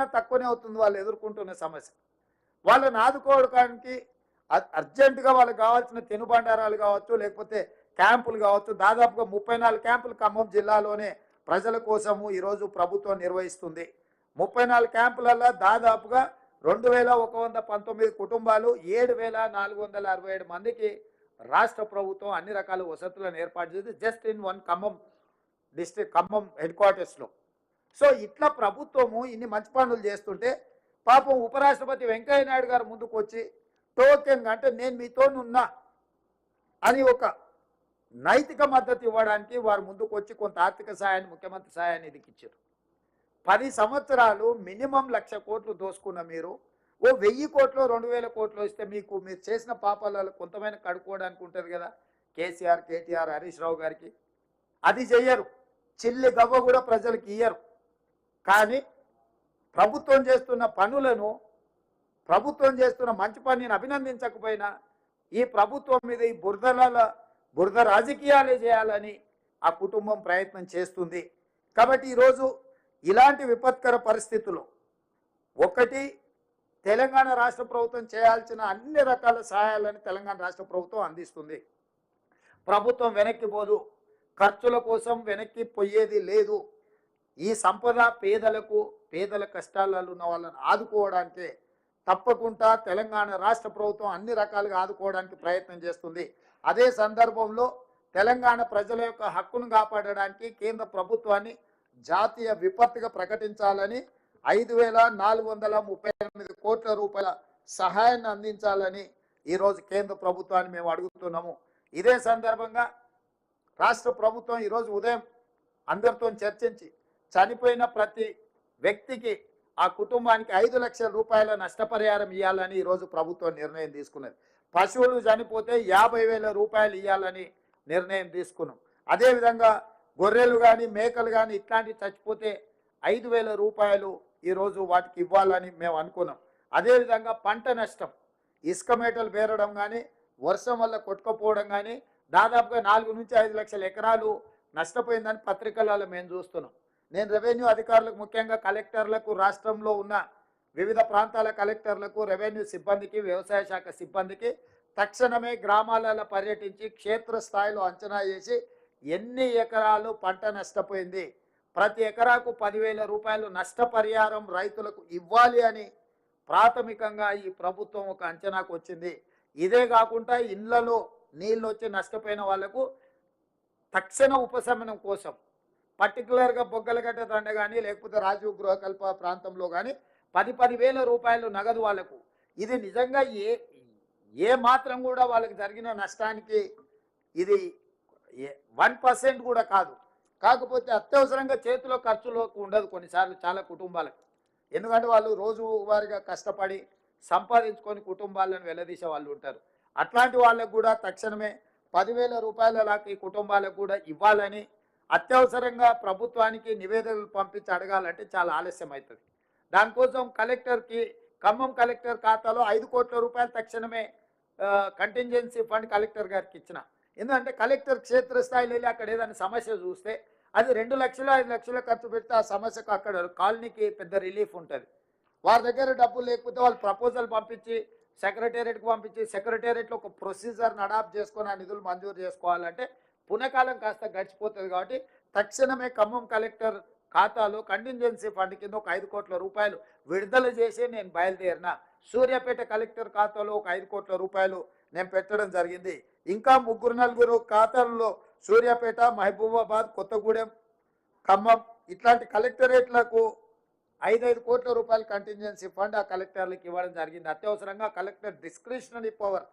చేసినా తక్కువనే అవుతుంది వాళ్ళు ఎదుర్కొంటున్న సమస్య. వాళ్ళని ఆదుకోవడానికి అర్జెంటుగా వాళ్ళకి కావాల్సిన తినుబండారాలు కావచ్చు లేకపోతే క్యాంపులు కావచ్చు దాదాపుగా ముప్పై నాలుగు క్యాంపులు ఖమ్మం జిల్లాలోనే ప్రజల కోసము ఈరోజు ప్రభుత్వం నిర్వహిస్తుంది. ముప్పై నాలుగు క్యాంపులలో దాదాపుగా రెండు వేల ఒక వంద పంతొమ్మిది కుటుంబాలు ఏడు వేల నాలుగు వందల అరవై ఏడు మందికి రాష్ట్ర ప్రభుత్వం అన్ని రకాల వసతులను ఏర్పాటు చేసి just in one Khammam district Khammam head క్వార్టర్స్లో. సో ఇట్లా ప్రభుత్వము ఇన్ని మంచి పనులు చేస్తుంటే పాపం ఉపరాష్ట్రపతి వెంకయ్య నాయుడు గారు ముందుకు వచ్చి టోకెన్ అంటే నేను మీతో ఉన్నా అని ఒక నైతిక మద్దతు ఇవ్వడానికి వారు ముందుకు వచ్చి కొంత ఆర్థిక సహాయాన్ని ముఖ్యమంత్రి సహాయాన్ని ఇచ్చారు. పది సంవత్సరాలు మినిమం లక్ష కోట్లు దోసుకున్న మీరు ఓ వెయ్యి కోట్లు రెండు వేల కోట్లు ఇస్తే మీకు మీరు చేసిన పాపాలలో కొంతమైన కడుక్కోవడానికి ఉంటుంది కదా కేసీఆర్ కేటీఆర్ హరీష్ రావు గారికి. అది చెయ్యరు. చిల్లి గవ్వ కూడా ప్రజలకు ఇయ్యరు. కానీ ప్రభుత్వం చేస్తున్న పనులను ప్రభుత్వం చేస్తున్న మంచి పనిని అభినందించకపోయినా ఈ ప్రభుత్వం మీద ఈ బురదల బురద రాజకీయాలే చేయాలని ఆ కుటుంబం ప్రయత్నం చేస్తుంది. కాబట్టి ఈరోజు ఇలాంటి విపత్కర పరిస్థితులు ఒకటి తెలంగాణ రాష్ట్ర ప్రభుత్వం చేయాల్సిన అన్ని రకాల సహాయాలను తెలంగాణ రాష్ట్ర ప్రభుత్వం అందిస్తుంది. ప్రభుత్వం వెనక్కి పోదు ఖర్చుల కోసం వెనక్కి పోయేది లేదు. ఈ సంపద పేదలకు పేదల కష్టాలలో ఉన్న వాళ్ళని ఆదుకోవడానికే తప్పకుండా తెలంగాణ రాష్ట్ర ప్రభుత్వం అన్ని రకాలుగా ఆదుకోవడానికి ప్రయత్నం చేస్తుంది. అదే సందర్భంలో తెలంగాణ ప్రజల యొక్క హక్కును కాపాడడానికి కేంద్ర ప్రభుత్వాన్ని జాతీయ విపత్తుగా ప్రకటించాలని ఐదు వేల నాలుగు వందల ముప్పై ఎనిమిది కోట్ల రూపాయల సహాయాన్ని అందించాలని ఈరోజు కేంద్ర ప్రభుత్వాన్ని మేము అడుగుతున్నాము. ఇదే సందర్భంగా రాష్ట్ర ప్రభుత్వం ఈరోజు ఉదయం అందరితో చర్చించి చనిపోయిన ప్రతి వ్యక్తికి ఆ కుటుంబానికి ఐదు లక్షల రూపాయల నష్టపరిహారం ఇవ్వాలని ఈరోజు ప్రభుత్వం నిర్ణయం తీసుకున్నది. పశువులు చనిపోతే యాభై వేల రూపాయలు ఇవ్వాలని నిర్ణయం తీసుకున్నాం. అదేవిధంగా గొర్రెలు కానీ మేకలు కానీ ఇట్లాంటివి చచ్చిపోతే ఐదు వేల రూపాయలు ఈరోజు వాటికి ఇవ్వాలని మేము అనుకున్నాం. అదేవిధంగా పంట నష్టం ఇసుక మేటలు పేరడం కానీ వర్షం వల్ల కొట్టుకపోవడం కానీ దాదాపుగా నాలుగు నుంచి ఐదు లక్షల ఎకరాలు నష్టపోయిందని పత్రికలలో మేము చూస్తున్నాం. నేను రెవెన్యూ అధికారులకు ముఖ్యంగా కలెక్టర్లకు రాష్ట్రంలో ఉన్న వివిధ ప్రాంతాల కలెక్టర్లకు రెవెన్యూ సిబ్బందికి వ్యవసాయ శాఖ సిబ్బందికి తక్షణమే గ్రామాలలో పర్యటించి క్షేత్రస్థాయిలో అంచనా చేసి ఎన్ని ఎకరాలు పంట నష్టపోయింది ప్రతి ఎకరాకు పదివేల రూపాయలు నష్టపరిహారం రైతులకు ఇవ్వాలి అని ప్రాథమికంగా ఈ ప్రభుత్వం ఒక అంచనాకు వచ్చింది. ఇదే కాకుండా ఇళ్ళలో నీళ్ళు వచ్చి నష్టపోయిన వాళ్ళకు తక్షణ ఉపశమనం కోసం పర్టికులర్గా బొగ్గలగట్ట దండ కానీ లేకపోతే రాజీవ్ గృహకల్ప ప్రాంతంలో కానీ పది పది వేల రూపాయలు నగదు వాళ్ళకు. ఇది నిజంగా ఏ ఏ మాత్రం కూడా వాళ్ళకి జరిగిన నష్టానికి ఇది వన్ పర్సెంట్ కూడా కాదు. కాకపోతే అత్యవసరంగా చేతిలో ఖర్చులోకి ఉండదు కొన్నిసార్లు చాలా కుటుంబాలకు. ఎందుకంటే వాళ్ళు రోజు వారిగా కష్టపడి సంపాదించుకొని కుటుంబాలను వెల్లదీసే వాళ్ళు ఉంటారు. అట్లాంటి వాళ్ళకు కూడా తక్షణమే పదివేల రూపాయల లాగా ఈ కుటుంబాలకు కూడా ఇవ్వాలని అత్యవసరంగా ప్రభుత్వానికి నివేదికలు పంపించి అడగాలంటే చాలా ఆలస్యం అవుతుంది. దానికోసం కలెక్టర్కి ఖమ్మం కలెక్టర్ ఖాతాలో ఐదు కోట్ల రూపాయలు తక్షణమే కంటింజెన్సీ ఫండ్ కలెక్టర్ గారికి ఇచ్చిన. ఎందుకంటే కలెక్టర్ క్షేత్రస్థాయిలో వెళ్ళి అక్కడ ఏదైనా సమస్య చూస్తే అది రెండు లక్షలు ఐదు లక్షలు ఖర్చు పెడితే ఆ సమస్యకు అక్కడ కాలనీకి పెద్ద రిలీఫ్ ఉంటుంది. వారి దగ్గర డబ్బులు లేకపోతే వాళ్ళు ప్రపోజల్ పంపించి సెక్రటేరియట్కి పంపించి సెక్రటేరియట్లో ఒక ప్రొసీజర్ని అడాప్ట్ చేసుకొని ఆ నిధులు మంజూరు చేసుకోవాలంటే పునకాలం కాస్త గడిచిపోతుంది కాబట్టి తక్షణమే ఖమ్మం కలెక్టర్ ఖాతాలో కంటింజెన్సీ ఫండ్ కింద ఒక ఐదు కోట్ల రూపాయలు విడుదల చేసి నేను బయలుదేరిన. సూర్యాపేట కలెక్టర్ ఖాతాలో ఒక ఐదు కోట్ల రూపాయలు నేను పెట్టడం జరిగింది. ఇంకా ముగ్గురు నలుగురు ఖాతాల్లో సూర్యాపేట మహబూబాబాద్ కొత్తగూడెం ఖమ్మం ఇట్లాంటి కలెక్టరేట్లకు ఐదైదు కోట్ల రూపాయల కంటింజెన్సీ ఫండ్ ఆ కలెక్టర్లకు ఇవ్వడం జరిగింది. అత్యవసరంగా కలెక్టర్ డిస్క్రిషనరీ పవర్